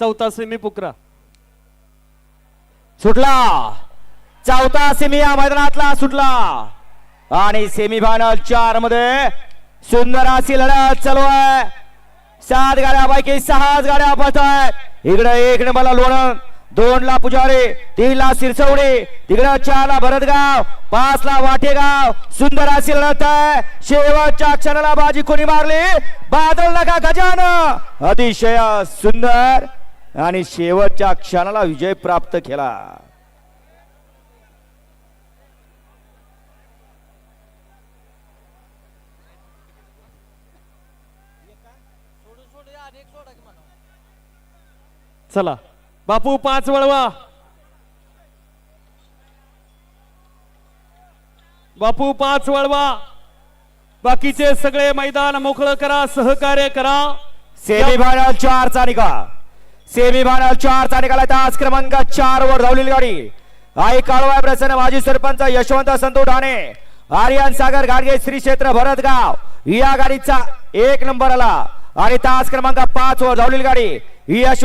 चौथा सेमी पुकरा. सुटला. चौथा सेमी या मैदानातला सुटला. आणि सेमी फायनल चारमध्ये सुंदर अशी लढत चालू आहे. सात गाड्यापैकी सहाच गाड्या पळत आहेत. इकडे एक नंबरला लोणंद दोन ला पुजारी तीन ला सिरसवडी तिकडे चार ला भरतगाव पाच ला वाटेगाव. सुंदर अशी लढत आहे. शेवटच्या क्षणाला बाजी कोणी मारली? बादल नका गजान अतिशय सुंदर. आणि शेवटच्या क्षणाला विजय प्राप्त केला. चला. बापू पाच वळवा. बापू पाच वळवा. बाकीचे सगळे मैदान मोकळं करा सहकार्य करा. सेमी फायनल चार चा निकाल सेमी फायनल चार चा निकाल तास क्रमांक चार वर धावलेली गाडी. आई काळवाय प्रसन्न माजी सरपंच यशवंत संतू ठाणे. आर्यन सागर गाडगे श्री क्षेत्र भरतगाव. या गाडीचा एक नंबर आला. आणि तास क्रमांक पाच वर धावलेली गाडी. यश